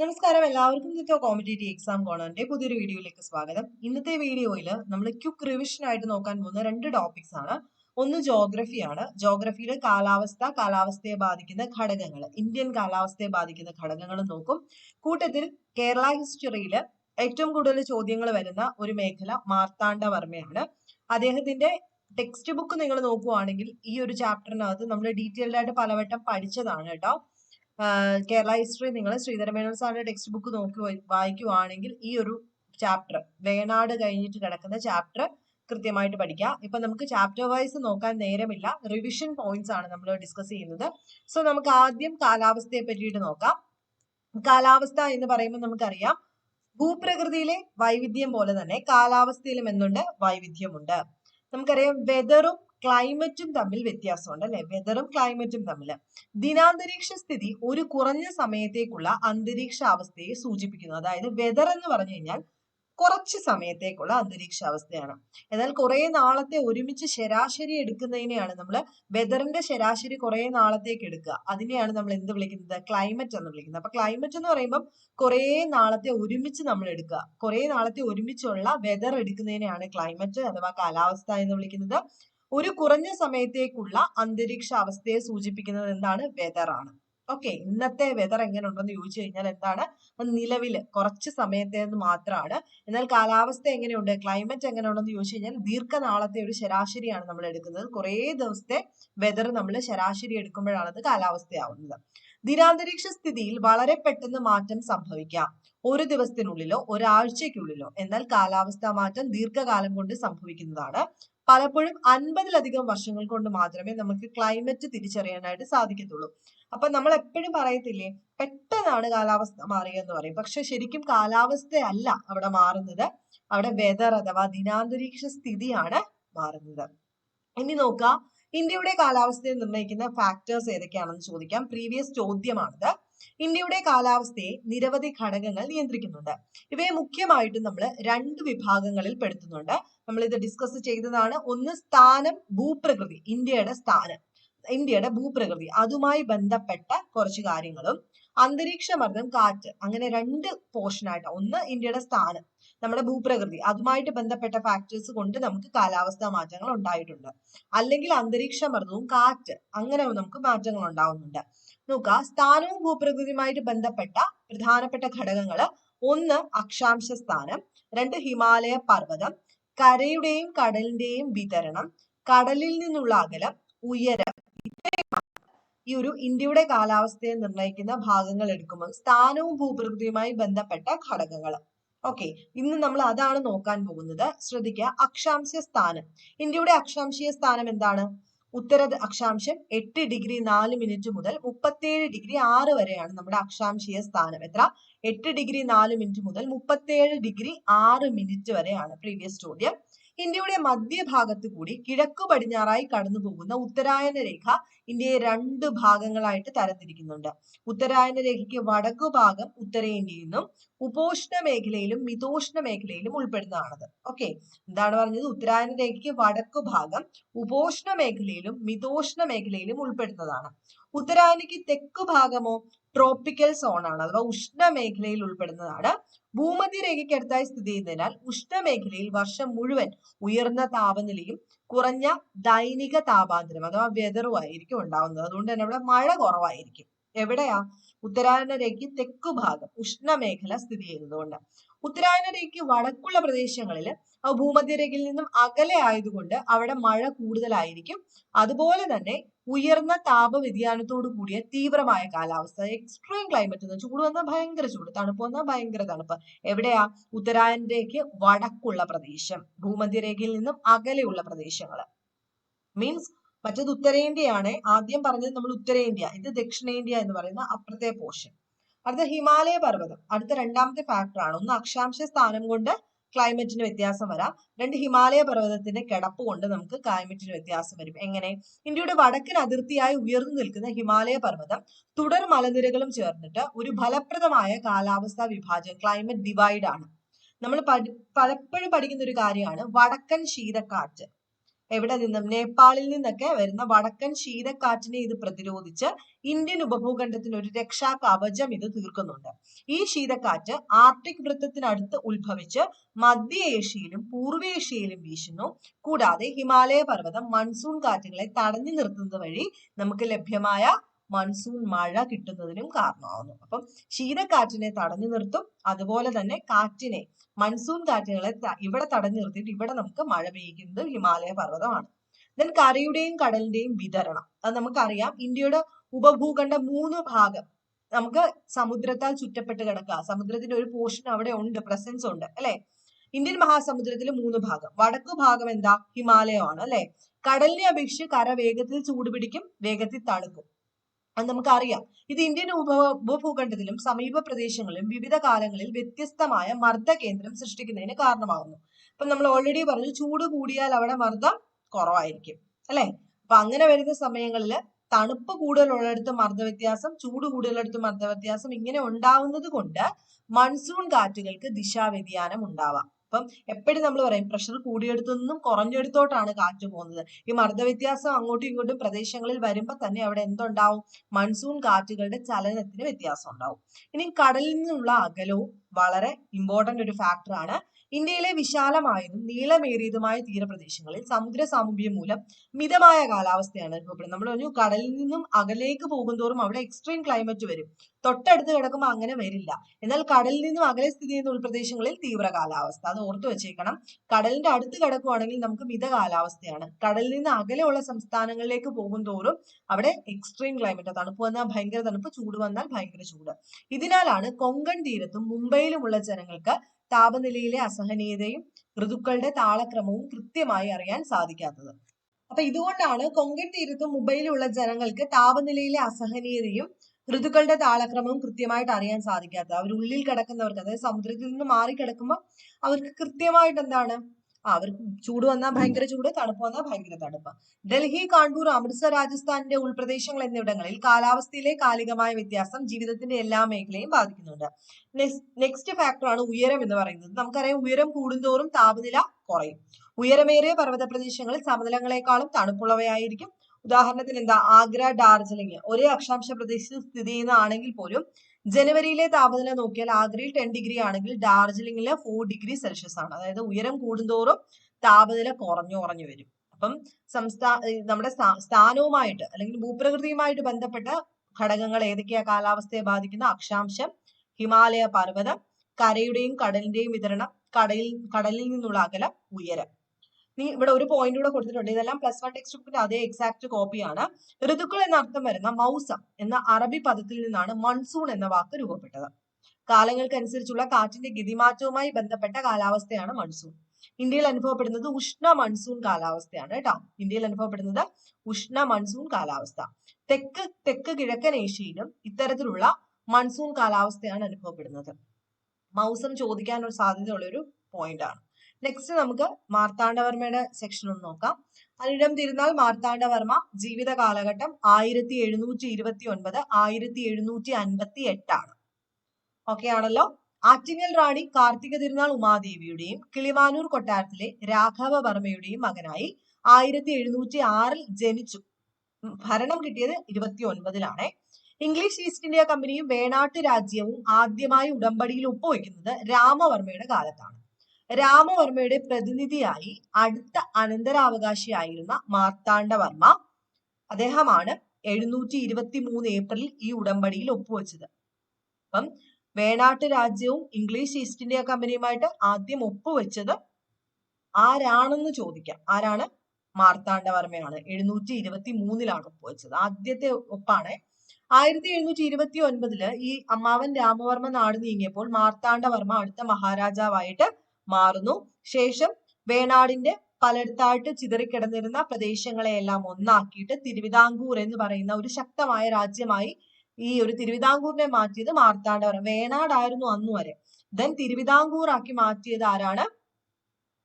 നമസ്കാരം. എല്ലാവർക്കും ഇന്നത്തെ കോമ്പറ്റേറ്റീവ് എക്സാം കോണറിന്റെ പുതിയൊരു വീഡിയോയിലേക്ക് സ്വാഗതം. ഇന്നത്തെ വീഡിയോയിൽ നമ്മൾ ക്യുക്ക് റിവിഷൻ ആയിട്ട് നോക്കാൻ പോകുന്ന രണ്ട് ടോപ്പിക്സ് ആണ്. ഒന്ന് ജോഗ്രഫിയാണ് ജോഗ്രഫിയിലെ കാലാവസ്ഥ കാലാവസ്ഥയെ ബാധിക്കുന്ന ഘടകങ്ങൾ ഇന്ത്യൻ കാലാവസ്ഥയെ ബാധിക്കുന്ന ഘടകങ്ങൾ നോക്കും. കൂട്ടത്തിൽ കേരള ഹിസ്റ്ററിയിൽ ഏറ്റവും കൂടുതൽ ചോദ്യങ്ങൾ വരുന്ന ഒരു മേഖല മാർത്താണ്ഡവർമ്മയാണ്. അദ്ദേഹത്തിന്റെ ടെക്സ്റ്റ് ബുക്ക് നിങ്ങൾ നോക്കുവാണെങ്കിൽ ഈ ഒരു ചാപ്റ്ററിനകത്ത് നമ്മൾ ഡീറ്റെയിൽഡ് ആയിട്ട് പലവട്ടം പഠിച്ചതാണ് കേട്ടോ. കേരള ഹിസ്റ്ററി നിങ്ങൾ ശ്രീധര മേനോൻ സാറിന്റെ ടെക്സ്റ്റ് ബുക്ക് നോക്കി വായി- വായിക്കുവാണെങ്കിൽ ഈ ഒരു ചാപ്റ്റർ വേണാട് കഴിഞ്ഞിട്ട് കിടക്കുന്ന ചാപ്റ്റർ കൃത്യമായിട്ട് പഠിക്കാം. ഇപ്പൊ നമുക്ക് ചാപ്റ്റർ വൈസ് നോക്കാൻ നേരമില്ല. റിവിഷൻ പോയിന്റ്സ് ആണ് നമ്മൾ ഡിസ്കസ് ചെയ്യുന്നത്. സോ നമുക്ക് ആദ്യം കാലാവസ്ഥയെ പറ്റിയിട്ട് നോക്കാം. കാലാവസ്ഥ എന്ന് പറയുമ്പോൾ നമുക്കറിയാം ഭൂപ്രകൃതിയിലെ വൈവിധ്യം പോലെ തന്നെ കാലാവസ്ഥയിലും എന്തുണ്ട്? വൈവിധ്യമുണ്ട്. നമുക്കറിയാം വെതറും ക്ലൈമറ്റും തമ്മിൽ വ്യത്യാസമുണ്ട് അല്ലെ? വെതറും ക്ലൈമറ്റും തമ്മിൽ ദിനാന്തരീക്ഷ സ്ഥിതി ഒരു കുറഞ്ഞ സമയത്തേക്കുള്ള അന്തരീക്ഷ അവസ്ഥയെ സൂചിപ്പിക്കുന്നു. അതായത് വെതർ എന്ന് പറഞ്ഞു കഴിഞ്ഞാൽ കുറച്ച് സമയത്തേക്കുള്ള അന്തരീക്ഷ അവസ്ഥയാണ് എന്നാൽ കുറെ നാളത്തെ ഒരുമിച്ച് ശരാശരി എടുക്കുന്നതിനെയാണ് നമ്മൾ വെതറിന്റെ ശരാശരി കുറെ നാളത്തേക്ക് എടുക്കുക. അതിനെയാണ് നമ്മൾ എന്ത് വിളിക്കുന്നത്? ക്ലൈമറ്റ് എന്ന് വിളിക്കുന്നത്. അപ്പൊ ക്ലൈമറ്റ് എന്ന് പറയുമ്പോൾ കുറെ നാളത്തെ ഒരുമിച്ച് നമ്മൾ എടുക്കുക. കുറെ നാളത്തെ ഒരുമിച്ചുള്ള വെതർ എടുക്കുന്നതിനെയാണ് ക്ലൈമറ്റ് അഥവാ കാലാവസ്ഥ എന്ന് വിളിക്കുന്നത്. ഒരു കുറഞ്ഞ സമയത്തേക്കുള്ള അന്തരീക്ഷാവസ്ഥയെ സൂചിപ്പിക്കുന്നത് എന്താണ്? വെതറാണ് ഓക്കെ ഇന്നത്തെ വെതർ എങ്ങനെ ഉണ്ടെന്ന് ചോദിച്ചു കഴിഞ്ഞാൽ എന്താണ്? നിലവിൽ കുറച്ച് സമയത്തേത് മാത്രമാണ് എന്നാൽ കാലാവസ്ഥ എങ്ങനെയുണ്ട്? ക്ലൈമറ്റ് എങ്ങനെയുണ്ടെന്ന് ചോദിച്ചു കഴിഞ്ഞാൽ ദീർഘനാളത്തെ ഒരു ശരാശരിയാണ് നമ്മൾ എടുക്കുന്നത്. കുറേ ദിവസത്തെ വെതർ നമ്മൾ ശരാശരി എടുക്കുമ്പോഴാണ് അത് കാലാവസ്ഥയാവുന്നത്. ദിനാന്തരീക്ഷ സ്ഥിതിയിൽ വളരെ പെട്ടെന്ന് മാറ്റം സംഭവിക്കാം. ഒരു ദിവസത്തിനുള്ളിലോ ഒരാഴ്ചയ്ക്കുള്ളിലോ. എന്നാൽ കാലാവസ്ഥാ മാറ്റം ദീർഘകാലം കൊണ്ട് സംഭവിക്കുന്നതാണ്. പലപ്പോഴും അൻപതിലധികം വർഷങ്ങൾ കൊണ്ട് മാത്രമേ നമുക്ക് ക്ലൈമറ്റ് തിരിച്ചറിയാനായിട്ട് സാധിക്കത്തുള്ളൂ. അപ്പൊ നമ്മൾ എപ്പോഴും പറയത്തില്ലേ പെട്ടെന്നാണ് കാലാവസ്ഥ മാറിയെന്ന് പറയും. പക്ഷെ ശരിക്കും കാലാവസ്ഥയല്ല അവിടെ മാറുന്നത്. അവിടെ വെതർ അഥവാ ദിനാന്തരീക്ഷ സ്ഥിതിയാണ് മാറുന്നത്. ഇനി നോക്കാം ഇന്ത്യയുടെ കാലാവസ്ഥയെ നിർണയിക്കുന്ന ഫാക്ടേഴ്സ് ഏതൊക്കെയാണെന്ന് ചോദിക്കാം. പ്രീവിയസ് ചോദ്യമാണിത്. ഇന്ത്യയുടെ കാലാവസ്ഥയെ നിരവധി ഘടകങ്ങൾ നിയന്ത്രിക്കുന്നുണ്ട്. ഇവയെ മുഖ്യമായിട്ടും നമ്മൾ രണ്ട് വിഭാഗങ്ങളിൽ പെടുത്തുന്നുണ്ട്. നമ്മൾ ഇത് ഡിസ്കസ് ചെയ്തതാണ്. ഒന്ന് സ്ഥാനം ഭൂപ്രകൃതി ഇന്ത്യയുടെ സ്ഥാനം ഇന്ത്യയുടെ ഭൂപ്രകൃതി. അതുമായി ബന്ധപ്പെട്ട കുറച്ച് കാര്യങ്ങളും. അന്തരീക്ഷ മർദ്ദം കാറ്റ് അങ്ങനെ രണ്ട് പോർഷനായിട്ട് ഒന്ന് ഇന്ത്യയുടെ സ്ഥാനം നമ്മുടെ ഭൂപ്രകൃതി. അതുമായിട്ട് ബന്ധപ്പെട്ട ഫാക്ടേഴ്സ് കൊണ്ട് നമുക്ക് കാലാവസ്ഥാ മാറ്റങ്ങൾ ഉണ്ടായിട്ടുണ്ട്. അല്ലെങ്കിൽ അന്തരീക്ഷ മർദ്ദവും കാറ്റ് അങ്ങനെ നമുക്ക് മാറ്റങ്ങൾ ഉണ്ടാവുന്നുണ്ട്. നോക്കുക സ്ഥാനവും ഭൂപ്രകൃതിയുമായിട്ട് ബന്ധപ്പെട്ട പ്രധാനപ്പെട്ട ഘടകങ്ങൾ ഒന്ന് അക്ഷാംശ സ്ഥാനം രണ്ട് ഹിമാലയ പർവതം കരയുടെയും കടലിന്റെയും വിതരണം കടലിൽ നിന്നുള്ള അകലം ഉയരം. ഈ ഒരു ഇന്ത്യയുടെ കാലാവസ്ഥയെ നിർണയിക്കുന്ന ഭാഗങ്ങൾ എടുക്കുമ്പോൾ സ്ഥാനവും ഭൂപ്രകൃതിയുമായി ബന്ധപ്പെട്ട ഘടകങ്ങൾ. ഓക്കെ. ഇന്ന് നമ്മൾ അതാണ് നോക്കാൻ പോകുന്നത്. ശ്രദ്ധിക്കുക അക്ഷാംശ സ്ഥാനം. ഇന്ത്യയുടെ അക്ഷാംശീയ സ്ഥാനം എന്താണ്? ഉത്തര അക്ഷാംശം എട്ട് ഡിഗ്രി നാല് മിനിറ്റ് മുതൽ മുപ്പത്തേഴ് ഡിഗ്രി ആറ് വരെയാണ് നമ്മുടെ അക്ഷാംശീയ സ്ഥാനം. എത്ര? എട്ട് ഡിഗ്രി നാല് മിനിറ്റ് മുതൽ മുപ്പത്തേഴ് ഡിഗ്രി ആറ് മിനിറ്റ് വരെയാണ് പ്രീവിയസ് ചോദ്യം. ഇന്ത്യയുടെ മധ്യഭാഗത്ത് കൂടി കിഴക്കു പടിഞ്ഞാറായി കടന്നു പോകുന്ന ഉത്തരായന രേഖ ഇന്ത്യയെ രണ്ട് ഭാഗങ്ങളായിട്ട് തരംതിരിക്കുന്നുണ്ട്. ഉത്തരായന രേഖയ്ക്ക് വടക്കു ഭാഗം ഉത്തരേന്ത്യയിൽ നിന്നും ഉപോഷ്ണ മേഖലയിലും മിതോഷ്ണ മേഖലയിലും ഉൾപ്പെടുന്നതാണത്. ഓക്കെ എന്താണ് പറഞ്ഞത്? ഉത്തരായന രേഖയ്ക്ക് വടക്കു ഭാഗം ഉപോഷ്ണ മേഖലയിലും മിതോഷ്ണ മേഖലയിലും ഉൾപ്പെടുന്നതാണ്. ഉത്തരായനയ്ക്ക് തെക്കു ഭാഗമോ? ട്രോപ്പിക്കൽ സോൺ ആണ് അഥവാ ഉഷ്ണമേഖലയിൽ ഉൾപ്പെടുന്നതാണ്. ഭൂമധ്യരേഖയ്ക്ക് അടുത്തായി സ്ഥിതി ചെയ്യുന്നതിനാൽ ഉഷ്ണമേഖലയിൽ വർഷം മുഴുവൻ ഉയർന്ന താപനിലയും കുറഞ്ഞ ദൈനിക താപാന്തരം അഥവാ വെതറും ആയിരിക്കും ഉണ്ടാവുന്നത്. അതുകൊണ്ട് തന്നെ അവിടെ മഴ കുറവായിരിക്കും. എവിടെയാ? ഉത്തരായന രേഖയ്ക്ക് തെക്കു ഭാഗം ഉഷ്ണമേഖല സ്ഥിതി ചെയ്യുന്നതുകൊണ്ട്. ഉത്തരായന രേഖയ്ക്ക് വടക്കുള്ള പ്രദേശങ്ങളിൽ ഭൂമധ്യരേഖയിൽ നിന്നും അകലെ ആയതുകൊണ്ട് അവിടെ മഴ കൂടുതലായിരിക്കും. അതുപോലെ തന്നെ ഉയർന്ന താപ വ്യതിയാനത്തോടു കൂടിയ തീവ്രമായ കാലാവസ്ഥ എക്സ്ട്രീം ക്ലൈമറ്റ് എന്ന് ചൂട് വന്നാൽ ഭയങ്കര ചൂട് തണുപ്പ് വന്നാൽ ഭയങ്കര തണുപ്പ്. എവിടെയാ? ഉത്തരായനരേഖയ്ക്ക് വടക്കുള്ള പ്രദേശം ഭൂമധ്യരേഖയിൽ നിന്നും അകലെയുള്ള പ്രദേശങ്ങൾ മീൻസ് മറ്റത് ഉത്തരേന്ത്യയാണ്. ആദ്യം പറഞ്ഞത് നമ്മൾ ഉത്തരേന്ത്യ ഇത് ദക്ഷിണേന്ത്യ എന്ന് പറയുന്ന അപ്പുറത്തെ പോർഷൻ അടുത്ത ഹിമാലയ പർവതം. അടുത്ത രണ്ടാമത്തെ ഫാക്ടർ ആണ്. ഒന്ന് അക്ഷാംശ സ്ഥാനം കൊണ്ട് ക്ലൈമറ്റിന് വ്യത്യാസം വരാം. രണ്ട് ഹിമാലയ പർവതത്തിന്റെ കിടപ്പ് കൊണ്ട് നമുക്ക് ക്ലൈമറ്റിന് വ്യത്യാസം വരും. എങ്ങനെ? ഇന്ത്യയുടെ വടക്കൻ അതിർത്തിയായി ഉയർന്നു നിൽക്കുന്ന ഹിമാലയ പർവതം തുടർ മലനിരകളും ചേർന്നിട്ട് ഒരു ഫലപ്രദമായ കാലാവസ്ഥാ വിഭാജനം ക്ലൈമറ്റ് ഡിവൈഡ് ആണ്. നമ്മൾ പലപ്പോഴും പഠിക്കുന്ന ഒരു കാര്യമാണ് വടക്കൻ ശീതക്കാറ്റ്. എവിടെ നിന്നും? നേപ്പാളിൽ നിന്നൊക്കെ വരുന്ന വടക്കൻ ശീതക്കാറ്റിനെ ഇത് പ്രതിരോധിച്ച് ഇന്ത്യൻ ഉപഭൂഖണ്ഡത്തിന് ഒരു രക്ഷാ കവചം ഇത് തീർക്കുന്നുണ്ട്. ഈ ശീതക്കാറ്റ് ആർട്ടിക് വൃത്തത്തിനടുത്ത് ഉത്ഭവിച്ച് മധ്യ ഏഷ്യയിലും പൂർവേഷ്യയിലും വീശുന്നു. കൂടാതെ ഹിമാലയ പർവതം മൺസൂൺ കാറ്റുകളെ തടഞ്ഞു നിർത്തുന്നത് വഴി നമുക്ക് ലഭ്യമായ മൺസൂൺ മഴ കിട്ടുന്നതിനും കാരണമാവുന്നു. അപ്പം ശീതക്കാറ്റിനെ തടഞ്ഞു നിർത്തും. അതുപോലെ തന്നെ കാറ്റിനെ മൺസൂൺ കാറ്റുകളെ ഇവിടെ തടഞ്ഞു നിർത്തിയിട്ട് ഇവിടെ നമുക്ക് മഴ പെയ്യുന്നത് ഹിമാലയ പർവതമാണ്. ദെൻ കരയുടെയും കടലിന്റെയും വിതരണം. അത് നമുക്കറിയാം. ഇന്ത്യയുടെ ഉപഭൂഖണ്ഡ മൂന്ന് ഭാഗം. നമുക്ക് സമുദ്രത്താൽ ചുറ്റപ്പെട്ട് കിടക്കുക സമുദ്രത്തിന്റെ ഒരു പോർഷൻ അവിടെ ഉണ്ട് പ്രസൻസ് ഉണ്ട് അല്ലെ? ഇന്ത്യൻ മഹാസമുദ്രത്തിൽ മൂന്ന് ഭാഗം. വടക്കു ഭാഗം എന്താ? ഹിമാലയമാണ് അല്ലെ? കടലിനെ അപേക്ഷിച്ച് കര വേഗത്തിൽ ചൂടുപിടിക്കും വേഗത്തിൽ തണുക്കും. അത് നമുക്കറിയാം. ഇത് ഇന്ത്യൻ ഉപ ഉപഭൂഖണ്ഡത്തിലും സമീപ പ്രദേശങ്ങളിലും വിവിധ കാലങ്ങളിൽ വ്യത്യസ്തമായ മർദ്ദ കേന്ദ്രം സൃഷ്ടിക്കുന്നതിന് കാരണമാകുന്നു അപ്പൊ നമ്മൾ ഓൾറെഡി പറഞ്ഞു ചൂട് കൂടിയാൽ അവിടെ മർദ്ദം കുറവായിരിക്കും അല്ലെ? അപ്പൊ അങ്ങനെ വരുന്ന സമയങ്ങളിൽ തണുപ്പ് കൂടുതലുള്ളിടത്ത് മർദ്ദ വ്യത്യാസം ചൂട് കൂടുതലുള്ളിടത്ത് മർദ്ദ വ്യത്യാസം ഇങ്ങനെ ഉണ്ടാവുന്നത് കൊണ്ട് മൺസൂൺ കാറ്റുകൾക്ക് ദിശാവ്യതിയാനം ഉണ്ടാവാം. അപ്പം എപ്പോഴും നമ്മൾ പറയും പ്രഷർ കൂടിയെടുത്തു നിന്നും കുറഞ്ഞെടുത്തോട്ടാണ് കാറ്റ് പോകുന്നത്. ഈ മർദ്ദ വ്യത്യാസം അങ്ങോട്ടും ഇങ്ങോട്ടും പ്രദേശങ്ങളിൽ വരുമ്പോൾ തന്നെ അവിടെ എന്തുണ്ടാവും? മൺസൂൺ കാറ്റുകളുടെ ചലനത്തിന് വ്യത്യാസം ഉണ്ടാവും. ഇനി കടലിൽ നിന്നുള്ള അകലവും വളരെ ഇമ്പോർട്ടന്റ് ഒരു ഫാക്ടറാണ് ഇന്ത്യയിലെ വിശാലമായതും നീളമേറിയതുമായ തീരപ്രദേശങ്ങളിൽ സമുദ്ര സാമൂഹ്യം മൂലം മിതമായ കാലാവസ്ഥയാണ് അനുഭവപ്പെടുന്നത്. നമ്മൾ പറഞ്ഞു കടലിൽ നിന്നും അകലേക്ക് പോകുന്തോറും അവിടെ എക്സ്ട്രീം ക്ലൈമറ്റ് വരും. തൊട്ടടുത്ത് കിടക്കുമ്പോൾ അങ്ങനെ വരില്ല. എന്നാൽ കടലിൽ നിന്നും അകലെ സ്ഥിതി ചെയ്യുന്ന ഉൾപ്രദേശങ്ങളിൽ തീവ്ര കാലാവസ്ഥ. അത് ഓർത്തു വെച്ചേക്കണം. കടലിന്റെ അടുത്ത് കിടക്കുവാണെങ്കിൽ നമുക്ക് മിത കാലാവസ്ഥയാണ്. കടലിൽ നിന്ന് അകലെയുള്ള സംസ്ഥാനങ്ങളിലേക്ക് പോകുന്തോറും അവിടെ എക്സ്ട്രീം ക്ലൈമറ്റ് തണുപ്പ് വന്നാൽ ഭയങ്കര തണുപ്പ് ചൂട് വന്നാൽ ഭയങ്കര ചൂട്. ഇതിനാലാണ് കൊങ്കൺ തീരത്തും മുംബൈയിലുമുള്ള ജനങ്ങൾക്ക് താപനിലയിലെ അസഹനീയതയും ഋതുക്കളുടെ താളക്രമവും കൃത്യമായി അറിയാൻ സാധിക്കാത്തത്. അപ്പൊ ഇതുകൊണ്ടാണ് കൊങ്കൺ തീരത്തും മുംബൈയിലുള്ള ജനങ്ങൾക്ക് താപനിലയിലെ അസഹനീയതയും ഋതുക്കളുടെ താളക്രമവും കൃത്യമായിട്ട് അറിയാൻ സാധിക്കാത്തത്. അവർ ഉള്ളിൽ കിടക്കുന്നവർക്ക് അതായത് സമുദ്രത്തിൽ നിന്ന് മാറി കിടക്കുമ്പോൾ അവർക്ക് കൃത്യമായിട്ട് എന്താണ്? അവർക്ക് ചൂട് വന്നാൽ ഭയങ്കര ചൂട് തണുപ്പ് വന്നാൽ ഭയങ്കര തണുപ്പ്. ഡൽഹി കാൺപൂർ അമൃത്സർ രാജസ്ഥാനിന്റെ ഉൾപ്രദേശങ്ങൾ എന്നിവിടങ്ങളിൽ കാലാവസ്ഥയിലെ കാലികമായ വ്യത്യാസം ജീവിതത്തിന്റെ എല്ലാ മേഖലയും ബാധിക്കുന്നുണ്ട്. നെക്സ്റ്റ് ഫാക്ടറാണ് ഉയരം എന്ന് പറയുന്നത്. നമുക്കറിയാം ഉയരം കൂടുന്തോറും താപനില കുറയും. ഉയരമേറിയ പർവത പ്രദേശങ്ങളിൽ സമതലങ്ങളെക്കാളും തണുപ്പുള്ളവയായിരിക്കും. ഉദാഹരണത്തിന് എന്താ? ആഗ്ര ഡാർജിലിംഗ്. ഒരേ അക്ഷാംശ പ്രദേശത്ത് സ്ഥിതി ചെയ്യുന്നതാണെങ്കിൽ പോലും ജനുവരിയിലെ താപനില നോക്കിയാൽ ആഗ്രയിൽ ടെൻ ഡിഗ്രി ആണെങ്കിൽ ഡാർജിലിംഗിൽ ഫോർ ഡിഗ്രി സെൽഷ്യസ് ആണ്. അതായത് ഉയരം കൂടുന്തോറും താപനില കുറഞ്ഞു കുറഞ്ഞു വരും. അപ്പം സംസ്ഥാന നമ്മുടെ സ്ഥാനവുമായിട്ട് അല്ലെങ്കിൽ ഭൂപ്രകൃതിയുമായിട്ട് ബന്ധപ്പെട്ട ഘടകങ്ങൾ ഏതൊക്കെയാ കാലാവസ്ഥയെ ബാധിക്കുന്ന? അക്ഷാംശം ഹിമാലയ പർവതം കരയുടെയും കടലിന്റെയും വിതരണം കടലിൽ കടലിൽ നിന്നുള്ള അകലം ഉയരം. നീ ഇവിടെ ഒരു പോയിന്റ് കൂടെ കൊടുത്തിട്ടുണ്ട്. ഇതെല്ലാം പ്ലസ് വൺ ടെക്സ്റ്റ് ബുക്കിന്റെ അതേ എക്സാക്ട് കോപ്പിയാണ് ഋതുക്കൾ എന്ന അർത്ഥം വരുന്ന മൗസം എന്ന അറബി പദത്തിൽ നിന്നാണ് മൺസൂൺ എന്ന വാക്ക് രൂപപ്പെട്ടത്. കാലങ്ങൾക്കനുസരിച്ചുള്ള കാറ്റിന്റെ ഗതിമാറ്റവുമായി ബന്ധപ്പെട്ട കാലാവസ്ഥയാണ് മൺസൂൺ ഇന്ത്യയിൽ അനുഭവപ്പെടുന്നത് ഉഷ്ണ മൺസൂൺ കാലാവസ്ഥയാണ് കേട്ടോ. ഇന്ത്യയിൽ അനുഭവപ്പെടുന്നത് ഉഷ്ണ മൺസൂൺ കാലാവസ്ഥ. തെക്ക് തെക്ക് കിഴക്കൻ ഏഷ്യയിലും ഇത്തരത്തിലുള്ള മൺസൂൺ കാലാവസ്ഥയാണ് അനുഭവപ്പെടുന്നത്. മൗസം ചോദിക്കാൻ ഒരു സാധ്യതയുള്ള ഒരു പോയിന്റ് ആണ്. നെക്സ്റ്റ് നമുക്ക് മാർത്താണ്ഡവർമ്മയുടെ സെക്ഷൻ ഒന്ന് നോക്കാം. അനിടം തിരുനാൾ മാർത്താണ്ഡവർമ്മ ജീവിത കാലഘട്ടം ആയിരത്തി എഴുന്നൂറ്റി ഇരുപത്തി ഒൻപത് ആയിരത്തി എഴുന്നൂറ്റി അൻപത്തി എട്ടാണ് ഓക്കെ ആണല്ലോ? ആറ്റിങ്ങൽ റാണി കാർത്തിക തിരുനാൾ ഉമാദേവിയുടെയും കിളിമാനൂർ കൊട്ടാരത്തിലെ രാഘവ വർമ്മയുടെയും മകനായി ആയിരത്തി എഴുന്നൂറ്റി ആറിൽ ജനിച്ചു ഭരണം കിട്ടിയത് ഇരുപത്തി ഒൻപതിലാണ് ഇംഗ്ലീഷ് ഈസ്റ്റ് ഇന്ത്യ കമ്പനിയും വേണാട്ട് രാജ്യവും ആദ്യമായി ഉടമ്പടിയിൽ ഒപ്പുവെക്കുന്നത് രാമവർമ്മയുടെ കാലത്താണ്. രാമവർമ്മയുടെ പ്രതിനിധിയായി അടുത്ത അനന്തരാവകാശിയായിരുന്ന മാർത്താണ്ഡവർമ്മ അദ്ദേഹമാണ് എഴുന്നൂറ്റി ഇരുപത്തി മൂന്ന് ഏപ്രിൽ ഈ ഉടമ്പടിയിൽ ഒപ്പുവെച്ചത്. അപ്പം വേണാട്ട് രാജ്യവും ഇംഗ്ലീഷ് ഈസ്റ്റ് ഇന്ത്യ കമ്പനിയുമായിട്ട് ആദ്യം ഒപ്പുവെച്ചത് ആരാണെന്ന് ചോദിക്കാം. ആരാണ്? മാർത്താണ്ഡവർമ്മയാണ്. എഴുന്നൂറ്റി ഇരുപത്തി മൂന്നിലാണ് ഒപ്പുവെച്ചത്. ആദ്യത്തെ ഒപ്പാണ്. ആയിരത്തി എഴുന്നൂറ്റി ഇരുപത്തി ഒൻപതിൽ ഈ അമ്മാവൻ രാമവർമ്മ നാട് നീങ്ങിയപ്പോൾ മാർത്താണ്ഡവർമ്മ അടുത്ത മഹാരാജാവായിട്ട് മാറുന്നു. ശേഷം വേണാടിന്റെ പലയിടത്തായിട്ട് ചിതറിക്കിടന്നിരുന്ന പ്രദേശങ്ങളെയെല്ലാം ഒന്നാക്കിയിട്ട് തിരുവിതാംകൂർ എന്ന് പറയുന്ന ഒരു ശക്തമായ രാജ്യമായി ഈ ഒരു തിരുവിതാംകൂറിനെ മാറ്റിയത് മാർത്താണ്ഡവരം. വേണാടായിരുന്നു അന്നു വരെ. ദെൻ തിരുവിതാംകൂർ ആക്കി മാറ്റിയത് ആരാണ്?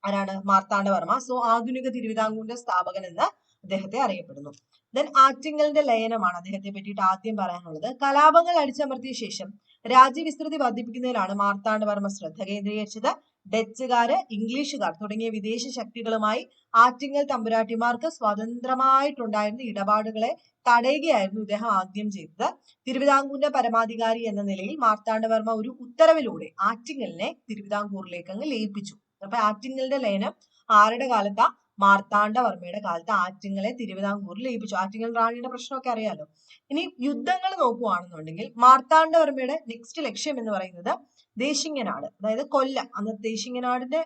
ആരാണ്? മാർത്താണ്ഡവർമ്മ. സോ ആധുനിക തിരുവിതാംകൂറിന്റെ സ്ഥാപകൻ എന്ന് അദ്ദേഹത്തെ അറിയപ്പെടുന്നു. ദെൻ ആറ്റിങ്ങലിന്റെ ലയനമാണ് അദ്ദേഹത്തെ പറ്റിയിട്ട് ആദ്യം പറയാനുള്ളത്. കലാപങ്ങൾ അടിച്ചമർത്തിയ ശേഷം രാജ്യവിസ്തൃതി വർദ്ധിപ്പിക്കുന്നതിലാണ് മാർത്താണ്ഡവർമ്മ ശ്രദ്ധ കേന്ദ്രീകരിച്ചത്. ഡച്ചുകാര് ഇംഗ്ലീഷുകാർ തുടങ്ങിയ വിദേശ ശക്തികളുമായി ആറ്റിങ്ങൽ തമ്പുരാട്ടിമാർക്ക് സ്വതന്ത്രമായിട്ടുണ്ടായിരുന്ന ഇടപാടുകളെ തടയുകയായിരുന്നു ഇദ്ദേഹം ആദ്യം ചെയ്തത്. തിരുവിതാംകൂറിന്റെ പരമാധികാരി എന്ന നിലയിൽ മാർത്താണ്ഡവർമ്മ ഒരു ഉത്തരവിലൂടെ ആറ്റിങ്ങലിനെ തിരുവിതാംകൂറിലേക്ക് അങ്ങ് ലയിപ്പിച്ചു. അപ്പൊ ആറ്റിങ്ങലിന്റെ ലയനം ആരുടെ കാലത്ത? മാർത്താണ്ഡവർമ്മയുടെ കാലത്ത് ആറ്റിങ്ങലെ തിരുവിതാംകൂറിൽ ലയിപ്പിച്ചു. ആറ്റിങ്ങൽ റാണിയുടെ പ്രശ്നമൊക്കെ അറിയാലോ? ഇനി യുദ്ധങ്ങൾ നോക്കുകയാണെന്നുണ്ടെങ്കിൽ മാർത്താണ്ഡവർമ്മയുടെ നെക്സ്റ്റ് ലക്ഷ്യം എന്ന് പറയുന്നത് ദേശിങ്ങനാട് അതായത് കൊല്ലം. അന്ന് ദേശിങ്ങനാടിന്റെ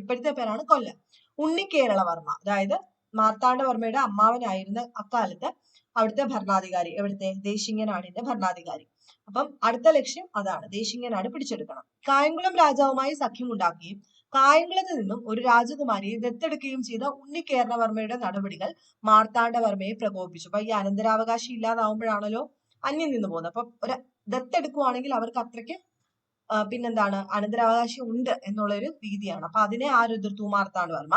ഇപ്പോഴത്തെ പേരാണ് കൊല്ലം. ഉണ്ണിക്കേരളവർമ്മ അതായത് മാർത്താണ്ഡവർമ്മയുടെ അമ്മാവനായിരുന്ന അക്കാലത്ത് അവിടുത്തെ ഭരണാധികാരി എവിടുത്തെ? ദേശിങ്ങനാടിന്റെ ഭരണാധികാരി. അപ്പം അടുത്ത ലക്ഷ്യം അതാണ് ദേശിങ്ങനാട് പിടിച്ചെടുക്കണം. കായംകുളം രാജാവുമായി സഖ്യമുണ്ടാക്കുകയും കായംകുളത്ത് നിന്നും ഒരു രാജകുമാരിയെ ദത്തെടുക്കുകയും ചെയ്ത ഉണ്ണിക്കേരളവർമ്മയുടെ നടപടികൾ മാർത്താണ്ഡവർമ്മയെ പ്രകോപിച്ചു അപ്പൊ ഈ അനന്തരാവകാശി ഇല്ലാതാവുമ്പോഴാണല്ലോ അന്യം നിന്ന് പോകുന്നത്. അപ്പൊ ഒരു ദത്തെടുക്കുവാണെങ്കിൽ അവർക്ക് അത്രയ്ക്ക് പിന്നെന്താണ്? അനന്തരാവകാശം ഉണ്ട് എന്നുള്ളൊരു രീതിയാണ്. അപ്പൊ അതിനെ ആര് എതിർത്തു മാർത്താണ്ഡവർമ്മ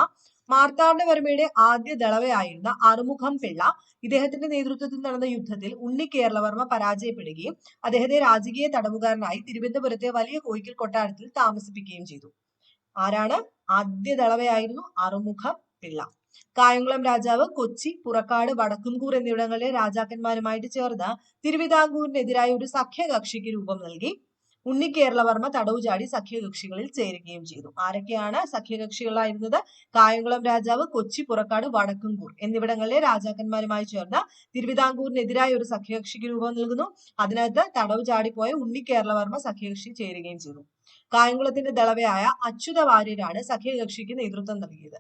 മാർത്താണ്ഡവർമ്മയുടെ ആദ്യ ദളവയായിരുന്ന അറുമുഖം പിള്ള ഇദ്ദേഹത്തിന്റെ നേതൃത്വത്തിൽ നടന്ന യുദ്ധത്തിൽ ഉണ്ണി കേരളവർമ്മ പരാജയപ്പെടുകയും അദ്ദേഹത്തെ രാജകീയ തടവുകാരനായി തിരുവനന്തപുരത്തെ വലിയ കോയിക്കൽ കൊട്ടാരത്തിൽ താമസിപ്പിക്കുകയും ചെയ്തു. ആരാണ്? ആദ്യ ദളവയായിരുന്നു അറുമുഖം പിള്ള. കായംകുളം രാജാവ് കൊച്ചി പുറക്കാട് വടക്കുംകൂർ എന്നിവിടങ്ങളിലെ രാജാക്കന്മാരുമായിട്ട് ചേർന്ന് തിരുവിതാംകൂറിനെതിരായ ഒരു സഖ്യകക്ഷിക്ക് രൂപം നൽകി. ഉണ്ണിക്കേരളവർമ്മ തടവുചാടി സഖ്യകക്ഷികളിൽ ചേരുകയും ചെയ്തു. ആരൊക്കെയാണ് സഖ്യകക്ഷികളായിരുന്നത്? കായംകുളം രാജാവ് കൊച്ചി പുറക്കാട് വടക്കുംകൂർ എന്നിവിടങ്ങളിലെ രാജാക്കന്മാരുമായി ചേർന്ന് തിരുവിതാംകൂറിനെതിരായ ഒരു സഖ്യകക്ഷിക്ക് രൂപം നൽകുന്നു. അതിനകത്ത് തടവ് ചാടിപ്പോയ ഉണ്ണിക്കേരളവർമ്മ സഖ്യകക്ഷി ചേരുകയും ചെയ്തു. കായംകുളത്തിന്റെ ദളവയായ അച്യുത വാര്യരാണ് സഖ്യകക്ഷിക്ക് നേതൃത്വം നൽകിയത്.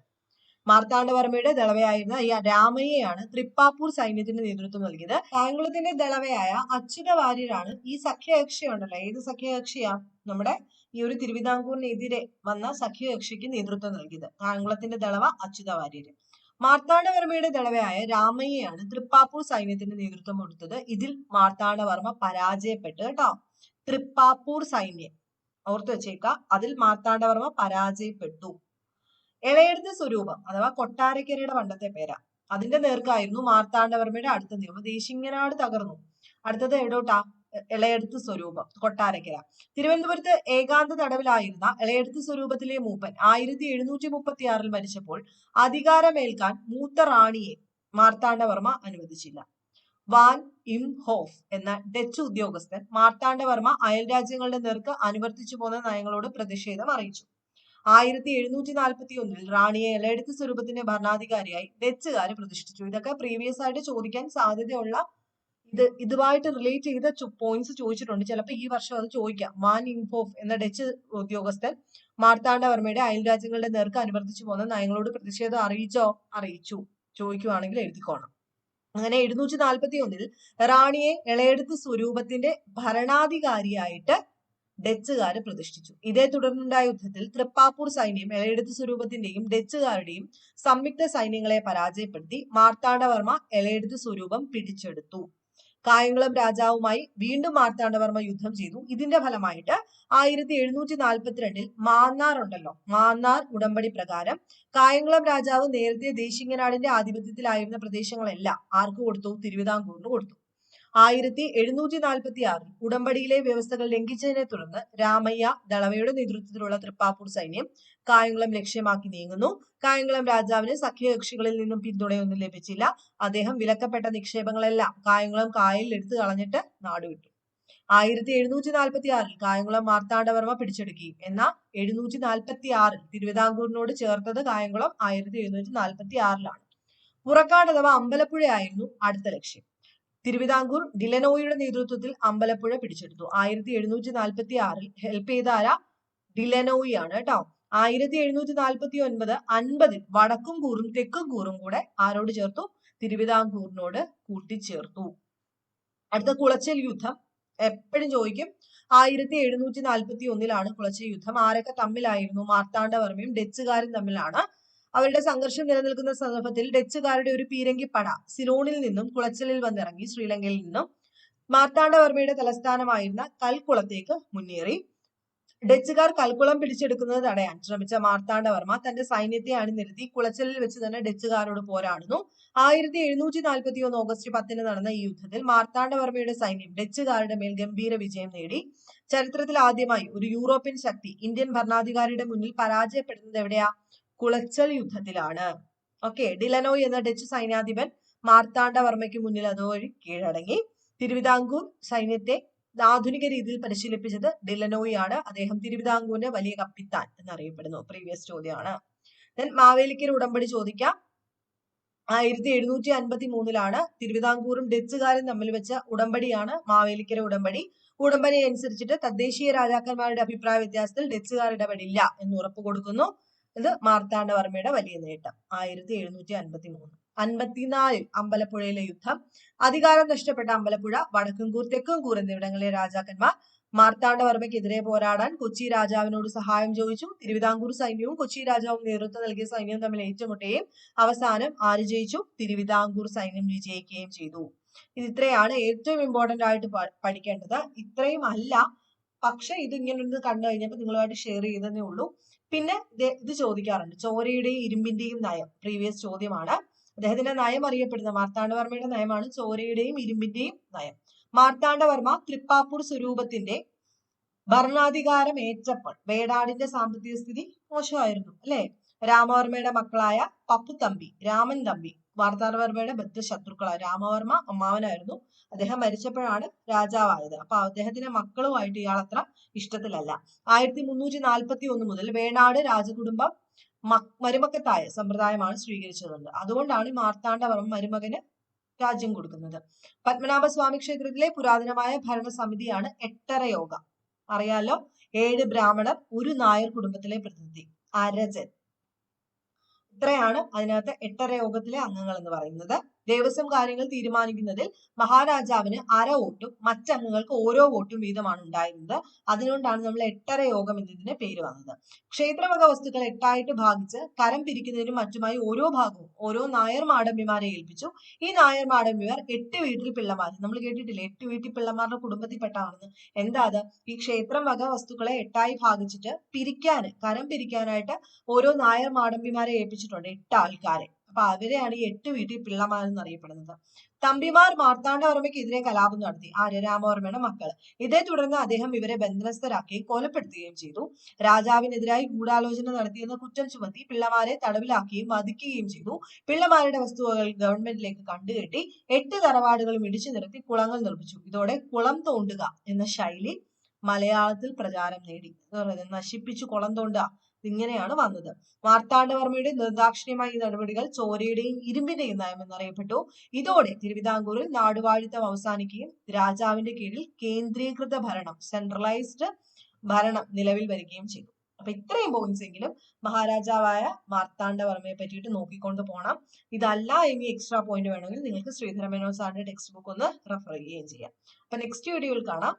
മാർത്താണ്ഡവർമ്മയുടെ ദളവയായിരുന്ന ഈ രാമയ്യയാണ് തൃപ്പാപ്പൂർ സൈന്യത്തിന് നേതൃത്വം നൽകിയത്. കായംകുളത്തിന്റെ ദളവയായ അച്യുത വാര്യരാണ് ഈ സഖ്യകക്ഷി ഉണ്ടല്ലോ ഏത് സഖ്യകക്ഷിയാ? നമ്മുടെ ഈ ഒരു തിരുവിതാംകൂറിനെതിരെ വന്ന സഖ്യകക്ഷിക്ക് നേതൃത്വം നൽകിയത്. കായംകുളത്തിന്റെ ദളവ അച്യുത വാര്യര് മാർത്താണ്ഡവർമ്മയുടെ ദളവയായ രാമയ്യയാണ് തൃപ്പാപ്പൂർ സൈന്യത്തിന്റെ നേതൃത്വം കൊടുത്തത്. ഇതിൽ മാർത്താണ്ഡവർമ്മ പരാജയപ്പെട്ടു കേട്ടോ. തൃപ്പാപ്പൂർ സൈന്യം. ഓർത്തു വെച്ചേക്ക. അതിൽ മാർത്താണ്ഡവർമ്മ പരാജയപ്പെട്ടു. ഇളയെടുത്ത സ്വരൂപം അഥവാ കൊട്ടാരക്കരയുടെ പണ്ടത്തെ പേരാ. അതിന്റെ നേർക്കായിരുന്നു മാർത്താണ്ഡവർമ്മയുടെ അടുത്ത നിയമം. ദേശിങ്ങനാട് തകർന്നു. അടുത്തത് എടോട്ടാ ഇളയെടുത്ത് സ്വരൂപം കൊട്ടാരക്കര. തിരുവനന്തപുരത്ത് ഏകാന്ത തടവിലായിരുന്ന ഇളയെടുത്ത് സ്വരൂപത്തിലെ മൂപ്പൻ ആയിരത്തി എഴുന്നൂറ്റി മുപ്പത്തി ആറിൽ മരിച്ചപ്പോൾ അധികാരമേൽക്കാൻ മൂത്ത റാണിയെ മാർത്താണ്ഡവർമ്മ അനുവദിച്ചില്ല. വാൻ ഇം ഹോഫ് എന്ന ഡച്ച് ഉദ്യോഗസ്ഥൻ മാർത്താണ്ഡവർമ്മ അയൽ രാജ്യങ്ങളുടെ നേർക്ക് അനുവർത്തിച്ചു പോന്ന നയങ്ങളോട് പ്രതിഷേധം അറിയിച്ചു. ആയിരത്തി എഴുന്നൂറ്റി നാൽപ്പത്തി ഒന്നിൽ റാണിയെ ഇലയെടുത്ത് സ്വരൂപത്തിന്റെ ഭരണാധികാരിയായി ഡച്ചുകാർ പ്രതിഷ്ഠിച്ചു. ഇതൊക്കെ പ്രീവിയസ് ആയിട്ട് ചോദിക്കാൻ സാധ്യതയുള്ള ഇത് ഇതുമായിട്ട് റിലേറ്റ് ചെയ്ത പോയിന്റ്സ് ചോദിച്ചിട്ടുണ്ട്. ചിലപ്പോൾ ഈ വർഷം അത് ചോദിക്കാം. വാൻ ഇൻഫോഫ് എന്ന ഡച്ച് ഉദ്യോഗസ്ഥൻ മാർത്താണ്ഡവർമ്മയുടെ അയൽരാജ്യങ്ങളുടെ നേർക്ക് അനുവർത്തിച്ചു പോകുന്ന നയങ്ങളോട് പ്രതിഷേധം അറിയിച്ചോ അറിയിച്ചു. ചോദിക്കുവാണെങ്കിൽ എഴുതിക്കോണം. അങ്ങനെ എഴുന്നൂറ്റി നാൽപ്പത്തി ഒന്നിൽ റാണിയെ ഇളയെടുത്ത് സ്വരൂപത്തിന്റെ ഭരണാധികാരിയായിട്ട് ഡച്ചുകാര് പ്രതിഷ്ഠിച്ചു. ഇതേ തുടർന്നുണ്ടായ യുദ്ധത്തിൽ തൃപ്പാപ്പൂർ സൈന്യം എളയെടുത്ത് സ്വരൂപത്തിന്റെയും ഡച്ചുകാരുടെയും സംയുക്ത സൈന്യങ്ങളെ പരാജയപ്പെടുത്തി മാർത്താണ്ഡവർമ്മ എളയെടുത്ത് സ്വരൂപം പിടിച്ചെടുത്തു. കായംകുളം രാജാവുമായി വീണ്ടും മാർത്താണ്ഡവർമ്മ യുദ്ധം ചെയ്തു. ഇതിന്റെ ഫലമായിട്ട് ആയിരത്തി എഴുന്നൂറ്റി നാൽപ്പത്തിരണ്ടിൽ മാന്നാർ ഉണ്ടല്ലോ. മാന്നാർ ഉടമ്പടി പ്രകാരം കായംകുളം രാജാവ് നേരത്തെ ദേശിങ്ങനാടിന്റെ ആധിപത്യത്തിലായിരുന്ന പ്രദേശങ്ങളെല്ലാം ആർക്ക് കൊടുത്തു? തിരുവിതാംകൂറിന് കൊടുത്തു. ആയിരത്തി എഴുന്നൂറ്റി നാൽപ്പത്തി ആറിൽ ഉടമ്പടിയിലെ വ്യവസ്ഥകൾ ലംഘിച്ചതിനെ തുടർന്ന് രാമയ്യ ദളവയുടെ നേതൃത്വത്തിലുള്ള തൃപ്പാപ്പൂർ സൈന്യം കായംകുളം ലക്ഷ്യമാക്കി നീങ്ങുന്നു. കായംകുളം രാജാവിന് സഖ്യകക്ഷികളിൽ നിന്നും പിന്തുണയൊന്നും ലഭിച്ചില്ല. അദ്ദേഹം വിലക്കപ്പെട്ട നിക്ഷേപങ്ങളെല്ലാം കായംകുളം കായലിൽ എടുത്തു കളഞ്ഞിട്ട് നാടുവിട്ടു. ആയിരത്തി എഴുന്നൂറ്റി നാൽപ്പത്തി ആറിൽ കായംകുളം മാർത്താണ്ഡവർമ്മ പിടിച്ചെടുക്കുകയും എന്നാൽ എഴുന്നൂറ്റി നാൽപ്പത്തി ആറിൽ തിരുവിതാംകൂറിനോട് ചേർത്തത് കായംകുളം ആയിരത്തി എഴുന്നൂറ്റി നാൽപ്പത്തി ആറിലാണ് പുറക്കാട് അഥവാ അമ്പലപ്പുഴയായിരുന്നു അടുത്ത ലക്ഷ്യം. തിരുവിതാംകൂർ ഡിലനോയുടെ നേതൃത്വത്തിൽ അമ്പലപ്പുഴ പിടിച്ചെടുത്തു. ആയിരത്തി എഴുന്നൂറ്റി നാൽപ്പത്തി ആറിൽ ഹെൽപ്പ് ചെയ്ത ആരാ ഡിലനോയി ആണ് കേട്ടോ. ആയിരത്തി എഴുന്നൂറ്റി നാൽപ്പത്തി ഒൻപത് അൻപതിൽ വടക്കും കൂറും തെക്കും കൂറും കൂടെ ആരോട് ചേർത്തു? തിരുവിതാംകൂറിനോട് കൂട്ടിച്ചേർത്തു. അടുത്ത കുളച്ചൽ യുദ്ധം എപ്പോഴും ചോദിക്കും. ആയിരത്തി എഴുന്നൂറ്റി നാൽപ്പത്തി ഒന്നിലാണ് കുളച്ചൽ യുദ്ധം. ആരൊക്കെ തമ്മിലായിരുന്നു? മാർത്താണ്ഡവർമ്മയും ഡച്ചുകാരും തമ്മിലാണ് അവരുടെ സംഘർഷം നിലനിൽക്കുന്ന സന്ദർഭത്തിൽ ഡച്ചുകാരുടെ ഒരു പീരങ്കിപ്പട സിലോണിൽ നിന്നും കുളച്ചലിൽ വന്നിറങ്ങി ശ്രീലങ്കയിൽ നിന്നും മാർത്താണ്ഡവർമ്മയുടെ തലസ്ഥാനമായിരുന്ന കൽക്കുളത്തേക്ക് മുന്നേറി. ഡച്ചുകാർ കൽക്കുളം പിടിച്ചെടുക്കുന്നത് തടയാൻ ശ്രമിച്ച മാർത്താണ്ഡവർമ്മ തന്റെ സൈന്യത്തെ അണിനിരത്തി കുളച്ചലിൽ വെച്ച് തന്നെ ഡച്ചുകാരോട് പോരാടുന്നു. ആയിരത്തി എഴുന്നൂറ്റി നാൽപ്പത്തി ഒന്ന് ഓഗസ്റ്റ് പത്തിന് നടന്ന ഈ യുദ്ധത്തിൽ മാർത്താണ്ഡവർമ്മയുടെ സൈന്യം ഡച്ചുകാരുടെ മേൽ ഗംഭീര വിജയം നേടി. ചരിത്രത്തിൽ ആദ്യമായി ഒരു യൂറോപ്യൻ ശക്തി ഇന്ത്യൻ ഭരണാധികാരിയുടെ മുന്നിൽ പരാജയപ്പെടുന്നത് എവിടെയാ? കുളച്ചൽ യുദ്ധത്തിലാണ്. ഓക്കെ ഡിലനോയ് എന്ന ഡച്ച് സൈന്യാധിപൻ മാർത്താണ്ഡവർമ്മയ്ക്ക് മുന്നിൽ അതുവഴി കീഴടങ്ങി. തിരുവിതാംകൂർ സൈന്യത്തെ ആധുനിക രീതിയിൽ പരിശീലിപ്പിച്ചത് ഡിലനോയാണ് അദ്ദേഹം തിരുവിതാംകൂറിന്റെ വലിയ കപ്പിത്താൻ എന്നറിയപ്പെടുന്നു. പ്രീവിയസ് ചോദ്യമാണ്. ദെൻ മാവേലിക്കര ഉടമ്പടി ചോദിക്കാം. ആയിരത്തി എഴുന്നൂറ്റി അൻപത്തി മൂന്നിലാണ് തിരുവിതാംകൂറും ഡച്ചുകാരും തമ്മിൽ വെച്ച ഉടമ്പടിയാണ് മാവേലിക്കര ഉടമ്പടി. ഉടമ്പടി അനുസരിച്ചിട്ട് തദ്ദേശീയ രാജാക്കന്മാരുടെ അഭിപ്രായ വ്യത്യാസത്തിൽ ഡച്ചുകാർ ഇടപെടില്ല എന്ന് ഉറപ്പ് കൊടുക്കുന്നു. ഇത് മാർത്താണ്ഡവർമ്മയുടെ വലിയ നേട്ടം ആയിരത്തി എഴുന്നൂറ്റി അൻപത്തി മൂന്ന് അൻപത്തിനാലിൽ അമ്പലപ്പുഴയിലെ യുദ്ധം അധികാരം നഷ്ടപ്പെട്ട അമ്പലപ്പുഴ വടക്കുംകൂർ തെക്കുംകൂർ എന്നിവിടങ്ങളിലെ രാജാക്കന്മാർ മാർത്താണ്ഡവർമ്മയ്ക്കെതിരെ പോരാടാൻ കൊച്ചി രാജാവിനോട് സഹായം ചോദിച്ചു. തിരുവിതാംകൂർ സൈന്യവും കൊച്ചി രാജാവും നേതൃത്വം നൽകിയ സൈന്യവും തമ്മിൽ ഏറ്റുമുട്ടുകയും അവസാനം ആര് ജയിച്ചു? തിരുവിതാംകൂർ സൈന്യം വിജയിക്കുകയും ചെയ്തു. ഇത് ഇത്രയാണ് ഏറ്റവും ഇമ്പോർട്ടന്റ് ആയിട്ട് പഠിക്കേണ്ടത്. ഇത്രയും അല്ല പക്ഷെ ഇത് ഇങ്ങനെ കണ്ടു കഴിഞ്ഞപ്പോൾ നിങ്ങളുമായിട്ട് ഷെയർ ചെയ്തതേ ഉള്ളൂ. പിന്നെ ഇത് ചോദിക്കാറുണ്ട്. ചോരയുടെയും ഇരുമ്പിന്റെയും നയം. പ്രീവിയസ് ചോദ്യമാണ്. അദ്ദേഹത്തിന്റെ നയം അറിയപ്പെടുന്ന മാർത്താണ്ഡവർമ്മയുടെ നയമാണ് ചോരയുടെയും ഇരുമ്പിന്റെയും നയം. മാർത്താണ്ഡവർമ്മ തൃപ്പാപ്പൂർ സ്വരൂപത്തിന്റെ ഭരണാധികാരം ഏറ്റപ്പോൾ വേടാടിന്റെ സാമ്പത്തിക സ്ഥിതി മോശമായിരുന്നു അല്ലെ? രാമവർമ്മയുടെ മക്കളായ പപ്പു തമ്പി രാമൻ തമ്പി മാർത്താണ്ഡവർമ്മയുടെ ബദ്ധശത്രുക്കളായ രാമവർമ്മ അമ്മാവനായിരുന്നു. അദ്ദേഹം മരിച്ചപ്പോഴാണ് രാജാവായത്. അപ്പൊ അദ്ദേഹത്തിന്റെ മക്കളുമായിട്ട് ഇയാൾ അത്ര ഇഷ്ടത്തിലല്ല. ആയിരത്തി മുന്നൂറ്റി നാൽപ്പത്തി ഒന്ന് മുതൽ വേണാട് രാജകുടുംബം മരുമക്കത്തായ സമ്പ്രദായമാണ് സ്വീകരിച്ചതുണ്ട്. അതുകൊണ്ടാണ് മാർത്താണ്ഡവർമ്മ മരുമകന് രാജ്യം കൊടുക്കുന്നത്. പത്മനാഭസ്വാമി ക്ഷേത്രത്തിലെ പുരാതനമായ ഭരണസമിതിയാണ് എട്ടര യോഗ അറിയാലോ? ഏഴ് ബ്രാഹ്മണർ ഒരു നായർ കുടുംബത്തിലെ പ്രതിനിധി. അരജൻ. ഇത്രയാണ് അതിനകത്ത് എട്ടര യോഗത്തിലെ അംഗങ്ങൾ എന്ന് പറയുന്നത്. ദേവസ്വം കാര്യങ്ങൾ തീരുമാനിക്കുന്നതിൽ മഹാരാജാവിന് അര വോട്ടും മറ്റംഗങ്ങൾക്ക് ഓരോ വോട്ടും വീതമാണ് ഉണ്ടായിരുന്നത്. അതുകൊണ്ടാണ് നമ്മൾ എട്ടര യോഗം എന്നതിന് പേര് വന്നത്. ക്ഷേത്രവക വസ്തുക്കൾ എട്ടായിട്ട് ഭാഗിച്ച് കരം പിരിക്കുന്നതിനും മറ്റുമായി ഓരോ ഭാഗവും ഓരോ നായർ മാടമ്പിമാരെ ഏൽപ്പിച്ചു. ഈ നായർ മാടമ്പിമാർ എട്ട് വീട്ടിൽ പിള്ളമാർ നമ്മൾ കേട്ടിട്ടില്ല? എട്ട് വീട്ടിൽ പിള്ളമാരുടെ കുടുംബത്തിൽപ്പെട്ടാണെന്ന് എന്താ ഈ ക്ഷേത്രം വക വസ്തുക്കളെ എട്ടായി ഭാഗിച്ചിട്ട് പിരിക്കാന് കരം പിരിക്കാനായിട്ട് ഓരോ നായർ മാടമ്പിമാരെ ഏൽപ്പിച്ചിട്ടുണ്ട് എട്ട് ആൾക്കാരെ. അപ്പൊ അവരെയാണ് ഈ എട്ട് വീട്ടിൽ പിള്ളമാർ എന്നറിയപ്പെടുന്നത്. തമ്പിമാർ മാർത്താണ്ഡവർമ്മയ്ക്കെതിരെ കലാപം നടത്തി. ആര്യ രാമവർമ്മയുടെ മക്കൾ ഇതേ തുടർന്ന് അദ്ദേഹം ഇവരെ ബന്ധനസ്ഥരാക്കുകയും കൊലപ്പെടുത്തുകയും ചെയ്തു. രാജാവിനെതിരായി ഗൂഢാലോചന നടത്തിയെന്ന കുറ്റം ചുമത്തി പിള്ളമാരെ തടവിലാക്കുകയും വധിക്കുകയും ചെയ്തു. പിള്ളമാരുടെ വസ്തുവകൾ ഗവൺമെന്റിലേക്ക് കണ്ടുകെട്ടി എട്ട് തറവാടുകളും ഇടിച്ചു നിർത്തി കുളങ്ങൾ നിർമ്മിച്ചു. ഇതോടെ കുളം തോണ്ടുക എന്ന ശൈലി മലയാളത്തിൽ പ്രചാരം നേടി. നശിപ്പിച്ചു കുളം തോണ്ടുക. ഇങ്ങനെയാണ് വന്നത്. മാർത്താണ്ഡവർമ്മയുടെ നിർദാക്ഷിണ്യമായ ഈ നടപടികൾ ചോരയുടെയും ഇരുമ്പിന്റെയും നയം എന്നറിയപ്പെട്ടു. ഇതോടെ തിരുവിതാംകൂറിൽ നാടുവാഴിത്തം അവസാനിക്കുകയും രാജാവിന്റെ കീഴിൽ കേന്ദ്രീകൃത ഭരണം സെൻട്രലൈസ്ഡ് ഭരണം നിലവിൽ വരികയും ചെയ്തു. അപ്പൊ ഇത്രയും പോയിന്റ്സ് എങ്കിലും മഹാരാജാവായ മാർത്താണ്ഡവർമ്മയെ പറ്റിയിട്ട് നോക്കിക്കൊണ്ട് പോകണം ഇതല്ല ഇനി എക്സ്ട്രാ പോയിന്റ് വേണമെങ്കിൽ നിങ്ങൾക്ക് ശ്രീധരമേനോ സാറിന്റെ ടെക്സ്റ്റ് ബുക്ക് ഒന്ന് റെഫർ ചെയ്യുകയും ചെയ്യാം. അപ്പൊ നെക്സ്റ്റ് വീഡിയോയിൽ കാണാം.